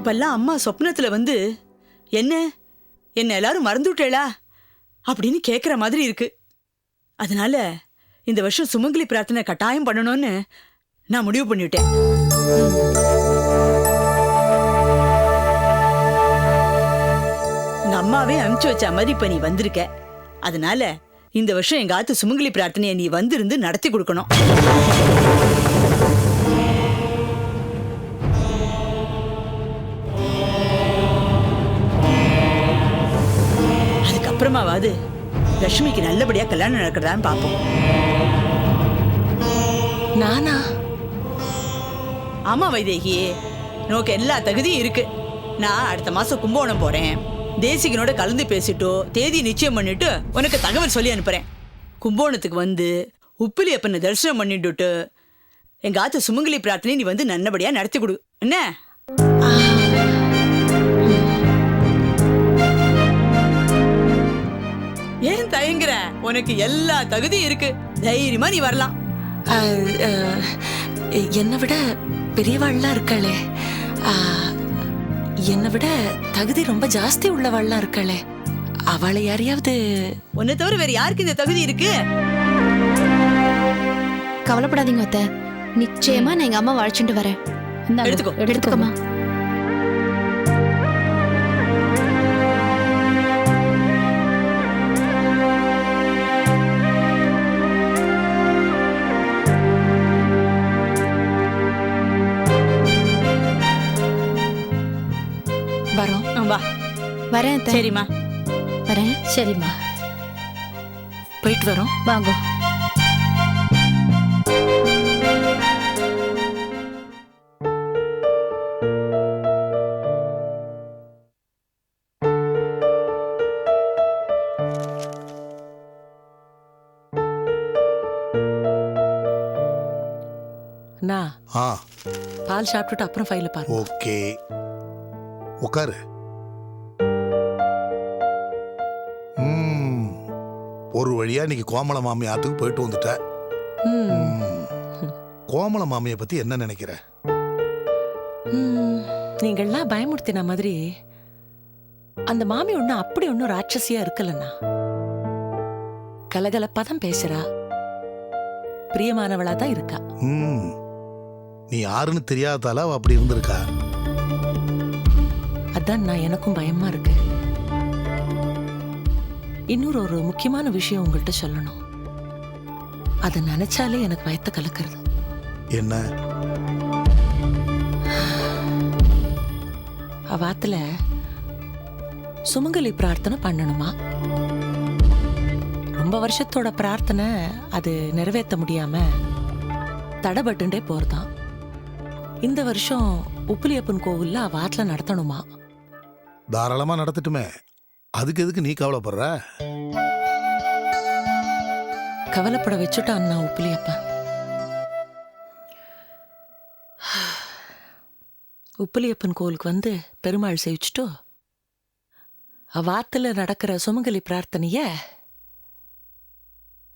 இப்பெல்லாம் அம்மா சொப்னத்துல வந்து என்ன? என்ன எல்லாரும் மறந்து விட்டேளா அப்படின்னு கேட்குற மாதிரி இருக்கு. அதனால இந்த வருஷம் சுமங்கலி பிரார்த்தனை கட்டாயம் பண்ணணும்னு நான் முடிவு பண்ணிவிட்டேன் உங்க அம்மாவே அனுப்பிச்சு வச்ச மாதிரி இப்ப நீ வந்திருக்க. அதனால இந்த வருஷம் எங்க ஆத்து சுமங்கலி பிரார்த்தனையை நீ வந்திருந்து நடத்தி கொடுக்கணும். அதுக்கப்புறமாவது லட்சுமிக்கு நல்லபடியா கல்யாணம் நடக்கிறதான்னு பார்ப்போம் நானா? ஆமா வைதேகி. நோக்கு எல்லா தகுதியும் இருக்கு. நான் அடுத்த மாசம் கும்பகோணம் போறேன். தேசிகனோட கலந்து பேசிட்டோ தேதி நிச்சயம் பண்ணிட்டு உனக்கு தகவல் சொல்லி அனுப்புறேன். கும்பகோணத்துக்கு வந்து உப்பிலி அப்பனை தரிசனம் பண்ணிட்டுட்டு எங்க ஆத்து சுமங்கலி பிரார்த்தனை நீ வந்து நல்லபடியா நடத்தி கொடு. என்ன? ஏன் தயங்குற? உனக்கு எல்லா தகுதியும் இருக்கு. தைரியமா நீ வரலாம். என்னை விட பெரியவாள்லாம் இருக்காளே. என்னை விட தகுதி ரொம்ப ஜாஸ்தி உள்ளவாள்லாம் இருக்காளே. அவளை யாரையாவது உன்னை தவிர வேற யாருக்கு இந்த தகுதி இருக்கு? கவலைப்படாதீங்க அத்தை. நிச்சயமா நான் எங்க அம்மா அழைச்சிட்டு வரேன். எடுத்துக்கோ, எடுத்துக்கோமா வரேன் அத்தை. சரிம்மா. வரேன். சரிம்மா. போயிட்டு வரோம். வாங்க. நான் ஆ. பால் சாப்பிட்டுட்டு அப்புறம் ஃபைல பாருங்க. ஓகே. உட்காரு வழியா இன்னைக்கு கோமல மாமி ஆத்துக்கு போயிட்டு வந்துட்ட. ம், ம், கோமல மாமியை பத்தி என்ன நினைக்கிற? நீங்கள்லாம் பயமுறுத்தின மாதிரி அந்த மாமி ஒன்றும் அப்படி ஒன்றும் ராட்சசியா இருக்கலண்ணா. கலகலப்பா தான் பேசுறா. பிரியமானவளா தான் இருக்கா. நீ யாருன்னு தெரியாதால அப்படி இருந்திருக்கா? அதான் நான் எனக்கும் பயமா இருக்கு. இன்னொரு ஒரு முக்கியமான விஷயம் உங்கள்கிட்ட சொல்லணும். அதை நினைச்சாலே எனக்கு வயத்த கலக்கிறது. என்ன? அவாத்துல சுமங்கலி பிரார்த்தனை பண்ணணுமா? ரொம்ப வருஷத்தோட பிரார்த்தனை அது நிறைவேற்ற முடியாம தடைபட்டுண்டே போறதாம். இந்த வருஷம் உப்பிலியப்பன் கோவில்ல அவாத்துல நடத்தணுமா? தாராளமா நடத்தட்டுமே. அதுக்கு எதுக்கு நீ கவலைப்படுற? கவலைப்பட வச்சுட்டான் நான் உப்பிலியப்பன் உப்பிலியப்பன் கோவிலுக்கு வந்து பெருமாள் சேவிச்சுட்டு? அவாத்துல நடக்கிற சுமங்கலி பிரார்த்தனைய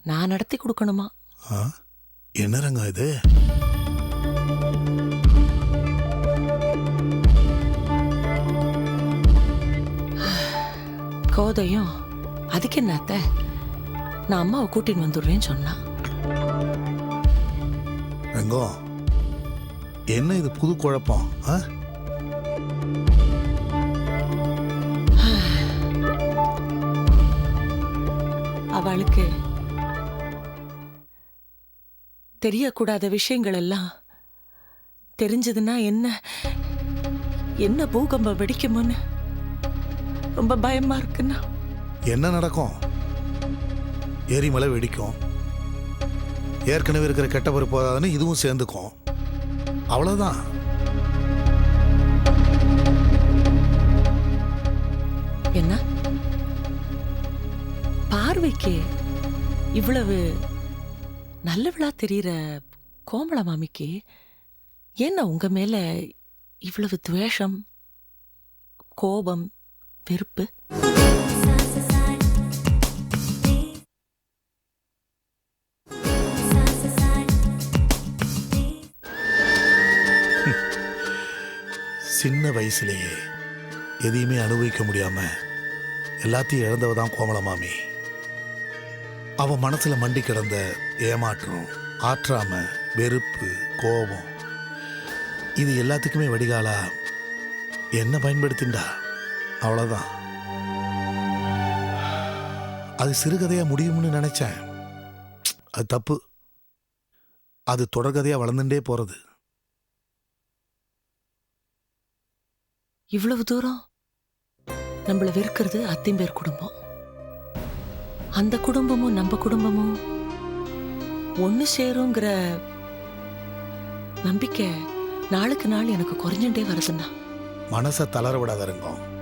நான் நடத்தி கொடுக்கணுமா? என்ன ரங்கம் இது? கோதையும் அதுக்கு என்னத்த? நான் அம்மாவை கூட்டின்னு வந்துடுறேன்னு சொன்னான் ரங்கம் என்ன இது புது குழப்பம் ஆ? அவளுக்கு தெரியக்கூடாத விஷயங்கள் எல்லாம் தெரிஞ்சதுன்னா என்ன என்ன பூகம்பம் வெடிக்குமோன்னு? ரொம்ப பயமா இருக்குன்னா என்ன நடக்கும்? எரிமலை வெடிக்கும். ஏற்கனவே இருக்கிற கெட்ட பொறு போதாதுன்னு இதுவும் சேர்ந்துக்கும். அவ்வளவுதான். என்ன? பார்வைக்கு இவ்வளவு நல்லவளா தெரியுற கோமள மாமிக்கு என்ன உங்க மேல இவ்வளவு துவேஷம் கோபம் வெறுப்பு. சின்ன வயசுலேயே எதையுமே அனுபவிக்க முடியாம எல்லாத்தையும் இழந்தவ தான் கோமல மாமி. அவ மனசுல மண்டி கிடந்த ஏமாற்றம் ஆற்றாம வெறுப்பு கோபம் இது எல்லாத்துக்குமே வடிகாலா என்ன பயன்படுத்திண்டா? அவ்வளவுதான். அது சிறுகதையா முடியும்னு நினைச்சேன். அது தப்பு. அது தொடர்கதையா வளர்ந்துட்டே போறது. இவ்வளவு தூரம் நம்மள வெறுக்கிறது அத்திம்பேர் குடும்பம். அந்த குடும்பமும் நம்ம குடும்பமும் ஒண்ணு சேருங்கிற நம்பிக்கை நாளுக்கு நாள் எனக்கு குறைஞ்சுட்டே வருதுண்ணா. மனசை தளர விடாத ரங்கம்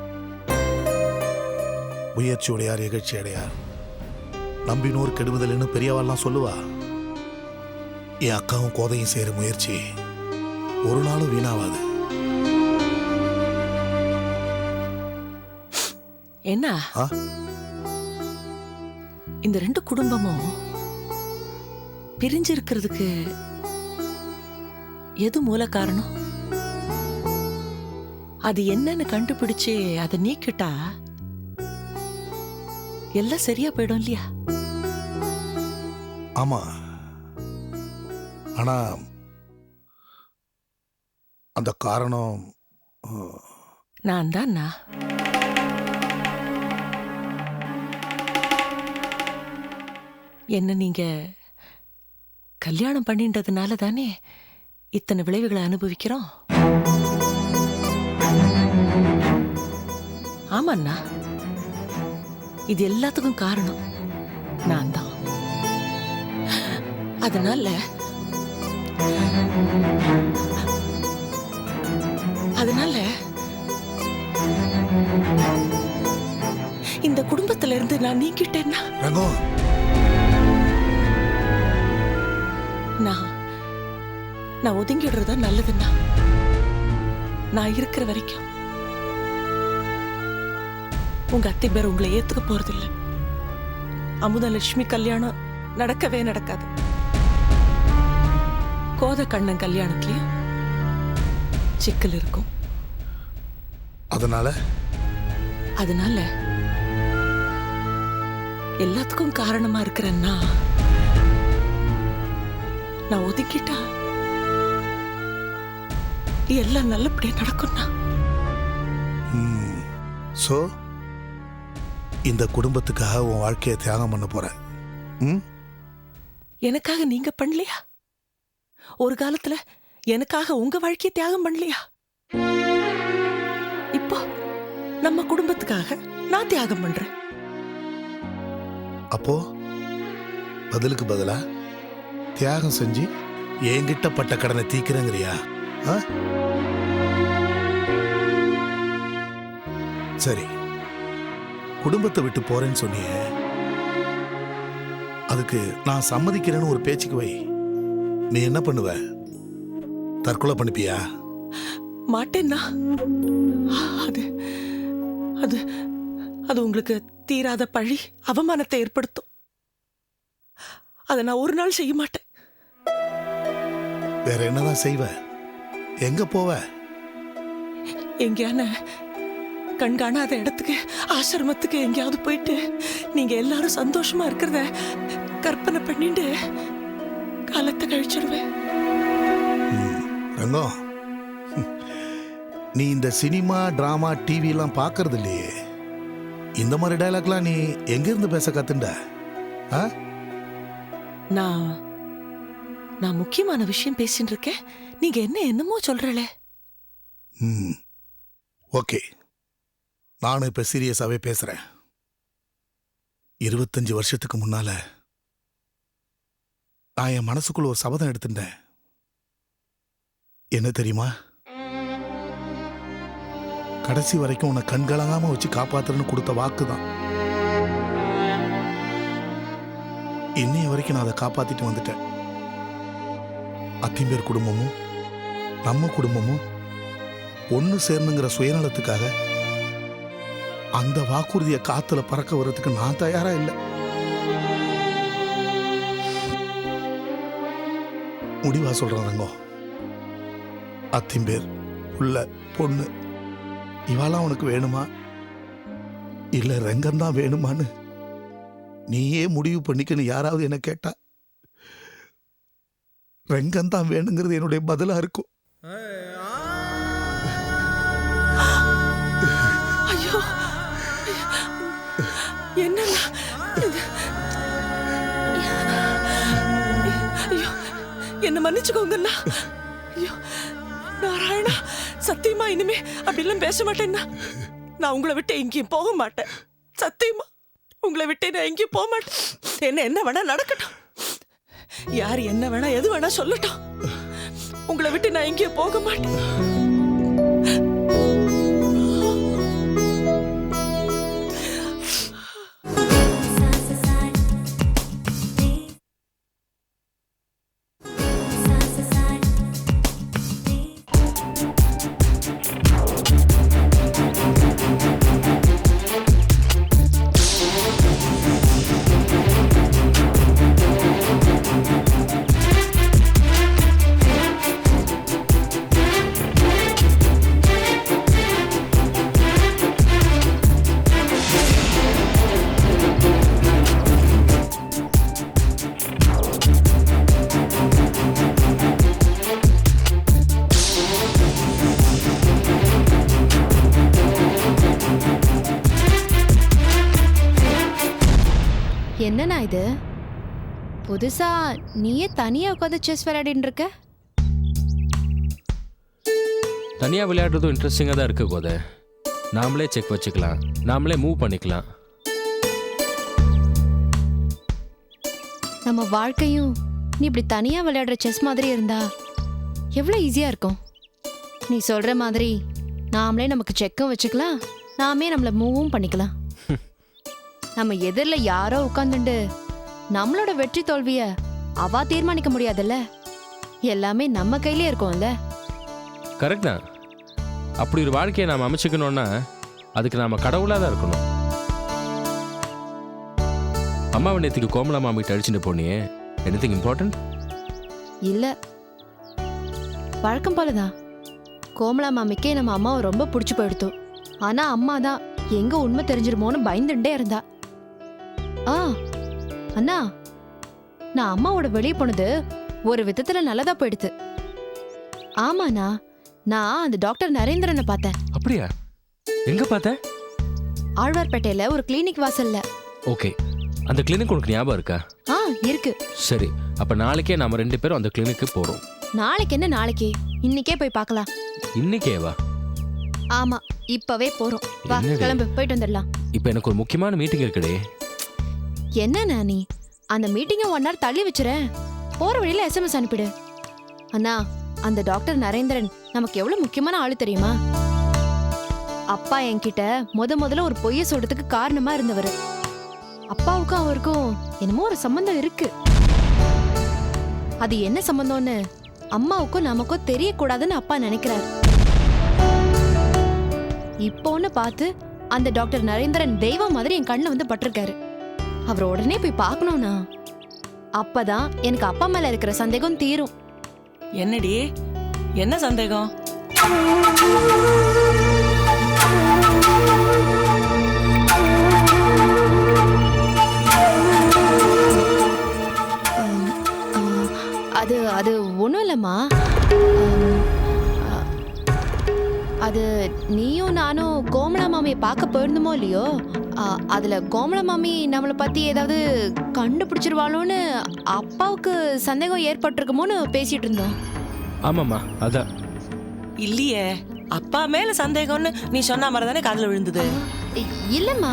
முயற்சி உடையார் எகழ்ச்சி அடையார். நம்பினோர் கெடுவதில்னு பெரியவாள்லாம் சொல்லுவா. என் அக்காவும் கோதையும் செய்யற முயற்சி ஒரு நாளும் வீணாவாது. என்ன? இந்த ரெண்டு குடும்பமும் பிரிஞ்சிருக்கிறதுக்கு எது மூல காரணம்? அது என்னன்னு கண்டுபிடிச்சு அதை நீக்கிட்டா எல்லாம் சரியா போயிடும் இல்லையா? ஆமா. ஆனா அந்த காரணம் நான் தான்? என்ன நீங்க கல்யாணம் பண்ணின்றதுனால தானே இத்தனை விளைவுகளை அனுபவிக்கிறோம்? ஆமாண்ணா. இது எல்லாத்துக்கும் காரணம் நான் தான் அதனால அதனால இந்த குடும்பத்துல இருந்து நான் நீங்கிட்டேன்னா? நான் நான் ஒதுங்கிடுறதா நல்லதுன்னா நான் இருக்கிற வரைக்கும். உங்க அத்தை பேர் உங்களை ஏத்துக்க போறதில்ல. அமுதலட்சுமி கல்யாணம் நடக்கவே நடக்காது. கோத கண்ணன் கல்யாணத்துலயும் சிக்கல் இருக்கும். அதனால? அதனால எல்லாத்துக்கும் காரணமா இருக்கிறேன்னா நான் ஒதுக்கிட்டா எல்லாம் நல்லபடியா நடக்கும்னா? சோ? இந்த குடும்பத்துக்காக உன் வாழ்க்கையை தியாகம் பண்ண போற ம்? எனக்காக நீங்க பண்ணலையா? ஒரு காலத்துல எனக்காக உங்க வாழ்க்கையை தியாகம் பண்ணலையா? இப்போ நம்ம குடும்பத்துக்காக நான் தியாகம் பண்றேன். அப்போ பதிலுக்கு பதிலா தியாகம் செஞ்சு என்கிட்ட பட்ட கடனை தீக்கிறேங்கிறியா? ஆ? சரி. குடும்பத்தை விட்டு போறேன்னு சொன்னியே. அதுக்கு நான் சம்மதிக்கிறேன்னு ஒரு பேச்சுக்கு வை. நீ என்ன பண்ணுவ? தற்கொலை பண்ணிப்பியா? மாட்டேன்னா? அது அது அது உங்களுக்கு தீராத பழி அவமானத்தை ஏற்படுத்தும். அதை நான் ஒரு நாள் செய்ய மாட்டேன். வேற என்னதான் செய்வ? எங்க போவ? எங்கேயான கண்காணாத இடத்துக்கு ஆசிரமத்துக்கு எங்கேயாவது போயிட்டு நீங்க எல்லாரும் சந்தோஷமா இருக்கிறத கற்பனை பண்ணிட்டு காலத்தை கழிச்சிருவேன் ரங்கம் நீ இந்த சினிமா டிராமா டிவி எல்லாம் பார்க்கறது இல்லையே இந்த மாதிரி டயலாக்லாம் நீ எங்க இருந்து பேச கத்துண்ட ஆ? நான் நான் முக்கியமான விஷயம் பேசிட்டு இருக்கேன். நீங்க என்ன என்னமோ சொல்றலே ம் ஓகே. நானும் இப்போ சீரியஸாவே பேசுகிறேன் இருபத்தஞ்சு வருஷத்துக்கு முன்னால நான் என் மனசுக்குள்ள ஒரு சபதம் எடுத்துட்டேன். என்ன தெரியுமா? கடைசி வரைக்கும் உன்னை கண்கலங்காம வச்சு காப்பாத்துறேன்னு கொடுத்த வாக்கு தான் இன்னைய வரைக்கும் நான் அதை காப்பாத்திட்டு வந்துட்டேன். அத்திம்பேர் குடும்பமும் நம்ம குடும்பமும் ஒன்று சேர்ந்துங்கிற சுயநலத்துக்காக அந்த வாக்குறுதியை காத்துல பறக்க வர்றதுக்கு நான் தயாரா இல்லை. முடிவா சொல்றாங்க அத்திம்பேர் உள்ள பொண்ணு இவாலாம் உனக்கு வேணுமா? இல்ல ரெங்கம் தான் வேணுமான்னு நீயே முடிவு பண்ணிக்கன்னு யாராவது என்ன கேட்டா? ரெங்கம் தான் வேணுங்கிறது என்னுடைய பதிலா இருக்கும். மன்னிச்சுக்கோங்கண்ணா. ஐயோ நாராயணா சத்தியமா இனிமே அப்படிலாம் பேச மாட்டேன்னா நான் உங்களை விட்டு எங்கேயும் போக மாட்டேன். சத்தியமா உங்களை விட்டு நான் எங்கேயும் போக மாட்டேன். என்ன என்ன வேணா நடக்கட்டும். யார் என்ன வேணா எது வேணா சொல்லட்டும். உங்களை விட்டு நான் எங்கேயும் போக மாட்டேன். இது? புதுசா நீயே தனியா உட்காந்து செஸ் விளையாடிட்டு இருக்க? தனியாக விளையாடுறதும் இன்ட்ரெஸ்டிங்காக தான் இருக்கு கோதை. நாமளே செக் வச்சுக்கலாம். நாமளே மூவ் பண்ணிக்கலாம். நம்ம வாழ்க்கையும் நீ இப்படி தனியா விளையாடுற செஸ் மாதிரி இருந்தா எவ்வளவு ஈஸியா இருக்கும்? நீ சொல்ற மாதிரி நாமளே நமக்கு செக்கும் வச்சுக்கலாம். நாமே நம்மள மூவும் பண்ணிக்கலாம். நம்ம எதிரில் யாரோ உட்காந்துண்டு நம்மளோட வெற்றி தோல்விய அவா தீர்மானிக்க முடியாதுல்ல? எல்லாமே நம்ம கையிலே இருக்கும்ல? கரெக்ட் தான். அப்படி ஒரு வாழ்க்கையை நாம் அமைச்சுக்கணும்னா அதுக்கு நாம் கடவுளாக தான் இருக்கணும். அம்மாவை நேற்றுக்கு கோமலா மாமிகிட்ட அடிச்சுட்டு போனியே. எனிதிங் இம்பார்ட்டன்ட் இல்ல. வழக்கம் போலதான். கோமலா மாமிக்கே நம்ம அம்மாவை ரொம்ப பிடிச்சு போயிடுத்து. ஆனா அம்மா தான் எங்க உண்மை தெரிஞ்சிருமோன்னு பயந்துட்டே இருந்தா. ஆ அண்ணா நான் அம்மாவோட வெளியே போனது ஒரு விதத்துல நல்லதா போயிடுது ஆமாண்ணா நான் அந்த டாக்டர் நரேந்திரனை பார்த்தேன். அப்படியா? எங்கே பார்த்த? ஆழ்வார்பேட்டையில ஒரு கிளினிக் வாசல்ல. ஓகே அந்த கிளினிக் உனக்கு ஞாபகம் இருக்கா? ஆ இருக்கு. சரி அப்போ நாளைக்கே நம்ம ரெண்டு பேரும் அந்த கிளினிக்கு போகிறோம் நாளைக்கு என்ன நாளைக்கு? இன்னைக்கே போய் பார்க்கலாம். இன்னைக்கேவா? ஆமா இப்பவே போறோம். வா என்னடி? கிளம்பு போயிட்டு வந்துடலாம். இப்போ எனக்கு ஒரு முக்கியமான மீட்டிங் இருக்குடே. என்ன நானி அந்த மீட்டிங்கை ஒன் ஹவர் தள்ளி வச்சுறேன். போற வழியில எஸ்எம்எஸ் அனுப்பிடு. அண்ணா அந்த டாக்டர் நரேந்திரன் நமக்கு எவ்வளவு முக்கியமான ஆளு தெரியுமா? அப்பா என்கிட்ட முத முதல்ல ஒரு பொய்ய சொல்றதுக்கு காரணமா இருந்தவர். அப்பாவுக்கும் அவருக்கும் என்னமோ ஒரு சம்பந்தம் இருக்கு. அது என்ன சம்பந்தம்னு அம்மாவுக்கும் நமக்கும் தெரியக்கூடாதுன்னு அப்பா நினைக்கிறார். இப்போன்னு பார்த்து அந்த டாக்டர் நரேந்திரன் தெய்வம் மாதிரி என் கண்ணில் வந்து பட்டிருக்காரு. அவரை உடனே போய் பார்க்கணும்னா. அப்பதான் எனக்கு அப்பா மேல இருக்கிற சந்தேகம் தீரும். என்னடி? என்ன சந்தேகம்? அது அது ஒன்றும் இல்லைம்மா. அது நீயும் நானும் கோமலா மாமியை பார்க்க போயிருந்தோமோ இல்லையோ? அதுல கோமலா மாமி நம்மளை பத்தி ஏதாவது கண்டுபிடிச்சிருவாளோன்னு அப்பாவுக்கு சந்தேகம் ஏற்பட்டிருக்குமோன்னு பேசிட்டு இருந்தோம். ஆமாம்மா அதான். இல்லையே அப்பா மேல சந்தேகம்னு நீ சொன்ன மாதிரி தானே காதுல விழுந்தது? இ- இல்லம்மா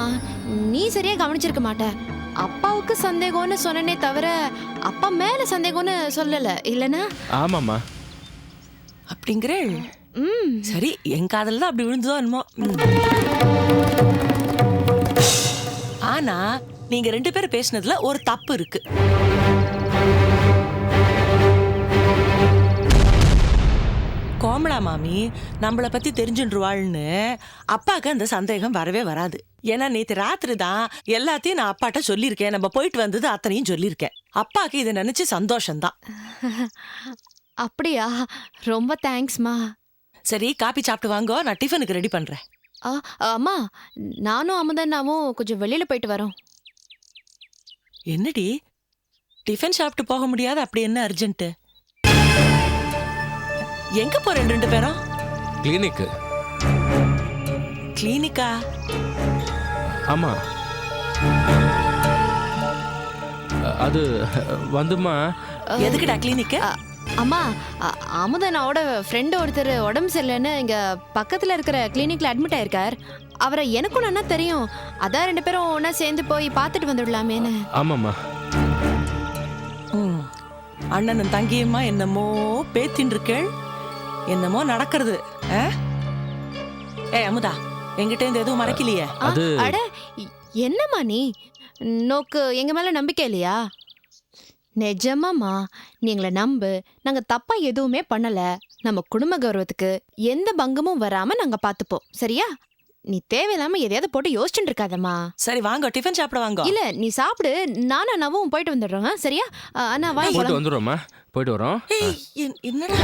நீ சரியா கவனிச்சிருக்க மாட்ட. அப்பாவுக்கு சந்தேகம்னு சொன்னனே தவிர அப்பா மேல சந்தேகம்னு சொல்லல இல்லனா? ஆமாம்மா. ம் சரி என் காதல தான் அப்படி விழுந்ததோ என்னமோ. ஆனா நீங்க ரெண்டு பேரும் பேசுனதுல ஒரு தப்பு இருக்கு. கோமலா மாமி நம்மளை பத்தி தெரிஞ்சுருவாள்னு அப்பாவுக்கு அந்த சந்தேகம் வரவே வராது. ஏன்னா நேத்து ராத்திரி தான் எல்லாத்தையும் நான் அப்பாட்ட சொல்லியிருக்கேன். நம்ம போயிட்டு வந்தது அத்தனையும் சொல்லியிருக்கேன். அப்பாக்கு இதை நினைச்சு சந்தோஷம்தான். அப்படியா? ரொம்ப தேங்க்ஸ்மா சரி காப்பி சாப்பிட்டு வாங்கோ நான் டிஃபனுக்கு ரெடி பண்றேன். ஆ அம்மா நானும் அமுதன்னாவும் கொஞ்சம் வெளியில போயிட்டு வரோம். என்னடி? டிஃபன் சாப்பிட்டு போக முடியாது அப்படி என்ன அர்ஜென்ட் எங்க போறேன் ரெண்டு பேரும்? கிளினிக்கு. கிளினிக்கா? ஆமாம் அது வந்துமா எதுக்குடா கிளினிக்கு? அம்மா அ- அமுதனாவோட ஃப்ரெண்டு ஒருத்தர் உடம்பு சரியில்லைன்னு இங்க பக்கத்துல இருக்கிற கிளினிக்ல அட்மிட் ஆயிருக்கார். அவரை எனக்கும் நல்லா தெரியும். அதான் ரெண்டு பேரும் ஒண்ணா சேர்ந்து போய் பார்த்துட்டு வந்துடலாமேன்னு. ஆமாம்மா. ம். அண்ணனும் தங்கியுமா என்னமோ பேத்தின் இருக்கேள். என்னமோ நடக்கிறது ஆ? ஏய் அமுதா என்கிட்ட இருந்து எதுவும் மறைக்கலையே? அது அட என்னம்மா நீ? நோக்கு எங்க மேல நம்பிக்கை இல்லையா? நிஜமாம்மா. நீ எங்களை நம்பு. நாங்க தப்பா எதுவுமே பண்ணல. நம்ம குடும்ப கௌரவத்துக்கு எந்த பங்கமும் வராம நாங்க பாத்துப்போம். சரியா? நீ தேவையில்லாம எதையாவது போட்டு யோசிச்சுட்டு இருக்காதம்மா. சரி வாங்க. டிஃபன் சாப்பிட வாங்க. இல்ல நீ சாப்பிடு. நானும் அண்ணாவும் போயிட்டு வந்துடுறோங்க சரியா? அண்ணா வாங்க போயிட்டு போலாம். வந்துடுறோம்மா. போயிட்டு வரோம். என்னடா?